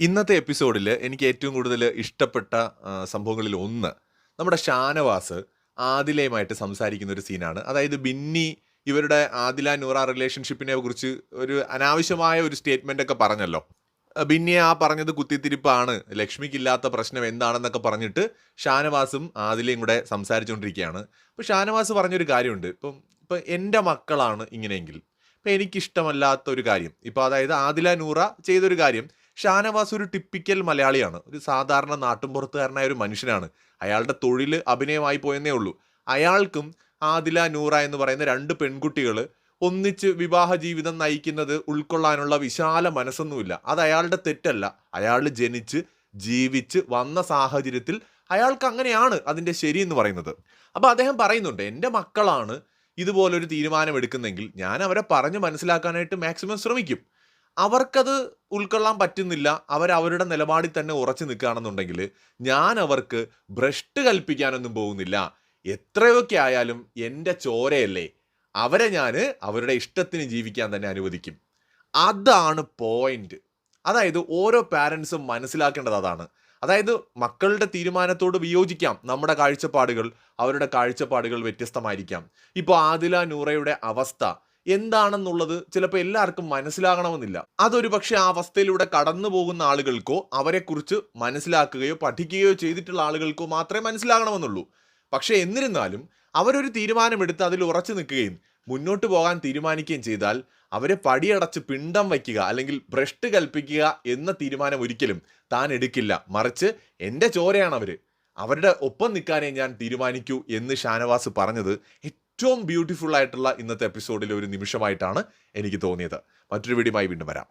ഇന്നത്തെ എപ്പിസോഡിൽ എനിക്ക് ഏറ്റവും കൂടുതൽ ഇഷ്ടപ്പെട്ട സംഭവങ്ങളിൽ ഒന്ന് നമ്മുടെ ഷാനവാസ് ആദിലയുമായിട്ട് സംസാരിക്കുന്ന ഒരു സീനാണ്. അതായത് ബിന്നി ഇവരുടെ ആദില നൂറ റിലേഷൻഷിപ്പിനെ കുറിച്ച് ഒരു അനാവശ്യമായ ഒരു സ്റ്റേറ്റ്മെന്റ് ഒക്കെ പറഞ്ഞല്ലോ. ബിന്നി ബിന്നിയെ ആ പറഞ്ഞത് കുത്തിത്തിരിപ്പാണ്. ലക്ഷ്മിക്കില്ലാത്ത പ്രശ്നം എന്താണെന്നൊക്കെ പറഞ്ഞിട്ട് ഷാനവാസും ആദിലയും കൂടെ സംസാരിച്ചുകൊണ്ടിരിക്കുകയാണ് അപ്പോൾ ഷാനവാസ് പറഞ്ഞൊരു കാര്യമുണ്ട്. ഇപ്പം ഇപ്പം എന്റെ മക്കളാണ് ഇങ്ങനെയെങ്കിൽ. ഇപ്പം എനിക്കിഷ്ടമല്ലാത്ത ഒരു കാര്യം. ഇപ്പോൾ അതായത് ആദില നൂറ ചെയ്തൊരു കാര്യം. ഷാനവാസ് ഒരു ടിപ്പിക്കൽ മലയാളിയാണ്. ഒരു സാധാരണ നാട്ടുമ്പുറത്തുകാരനായ ഒരു മനുഷ്യനാണ്. അയാളുടെ തൊഴിൽ അഭിനയമായി പോയെന്നേ ഉള്ളൂ. അയാൾക്കും ആദില നൂറ എന്ന് പറയുന്ന രണ്ട് പെൺകുട്ടികൾ ഒന്നിച്ച് വിവാഹ ജീവിതം നയിക്കുന്നത് ഉൾക്കൊള്ളാനുള്ള വിശാല മനസ്സൊന്നുമില്ല. അത് അയാളുടെ തെറ്റല്ല. അയാൾ ജനിച്ച് ജീവിച്ച് വന്ന സാഹചര്യത്തിൽ അയാൾക്ക് അങ്ങനെയാണ് അതിന്റെ ശരി എന്ന് പറയുന്നത്. അപ്പോൾ അദ്ദേഹം പറയുന്നുണ്ട് എന്റെ മക്കളാണ് ഇതുപോലൊരു തീരുമാനം എടുക്കുന്നെങ്കിൽ ഞാൻ അവരെ പറഞ്ഞ് മനസ്സിലാക്കാനായിട്ട് മാക്സിമം ശ്രമിക്കും. അവർക്കത് ഉൾക്കൊള്ളാൻ പറ്റുന്നില്ല. അവരവരുടെ നിലപാടിൽ തന്നെ ഉറച്ചു നിൽക്കുകയാണെന്നുണ്ടെങ്കിൽ ഞാൻ അവർക്ക് ഭ്രഷ്ട് കൽപ്പിക്കാനൊന്നും പോകുന്നില്ല. എത്രയൊക്കെ ആയാലും എന്റെ ചോരയല്ലേ. അവരെ ഞാൻ അവരുടെ ഇഷ്ടത്തിന് ജീവിക്കാൻ തന്നെ അനുവദിക്കും. അതാണ് പോയിന്റ് അതായത് ഓരോ പാരൻസും മനസ്സിലാക്കേണ്ടത് അതാണ്. അതായത് മക്കളുടെ തീരുമാനത്തോട് വിയോജിക്കാം. നമ്മുടെ കാഴ്ചപ്പാടുകൾ അവരുടെ കാഴ്ചപ്പാടുകൾ വ്യത്യസ്തമായിരിക്കാം. ഇപ്പോൾ ആദില നൂറയുടെ അവസ്ഥ. എന്താണെന്നുള്ളത് ചിലപ്പോൾ എല്ലാവർക്കും മനസ്സിലാകണമെന്നില്ല. അതൊരു പക്ഷേ ആ അവസ്ഥയിലൂടെ കടന്നു പോകുന്ന ആളുകൾക്കോ അവരെക്കുറിച്ച് മനസ്സിലാക്കുകയോ പഠിക്കുകയോ ചെയ്തിട്ടുള്ള ആളുകൾക്കോ മാത്രമേ മനസ്സിലാകണമെന്നുള്ളൂ. പക്ഷേ എന്നിരുന്നാലും അവരൊരു തീരുമാനമെടുത്ത് അതിൽ ഉറച്ചു നിൽക്കുകയും മുന്നോട്ട് പോകാൻ തീരുമാനിക്കുകയും ചെയ്താൽ അവരെ പടിയടച്ച് പിണ്ടം വയ്ക്കുക അല്ലെങ്കിൽ ഭ്രഷ്ട് കൽപ്പിക്കുക എന്ന തീരുമാനം ഒരിക്കലും താൻ എടുക്കില്ല. മറിച്ച് എന്റെ ചോരയാണ് അവർ അവരുടെ ഒപ്പം നിൽക്കാനേ ഞാൻ തീരുമാനിക്കൂ എന്ന് ഷാനവാസ് പറഞ്ഞത് ഏറ്റവും ബ്യൂട്ടിഫുൾ ആയിട്ടുള്ള ഇന്നത്തെ എപ്പിസോഡിലെ ഒരു നിമിഷമായിട്ടാണ് എനിക്ക് തോന്നിയത്. മറ്റൊരു വീഡിയോയുമായി വീണ്ടും വരാം.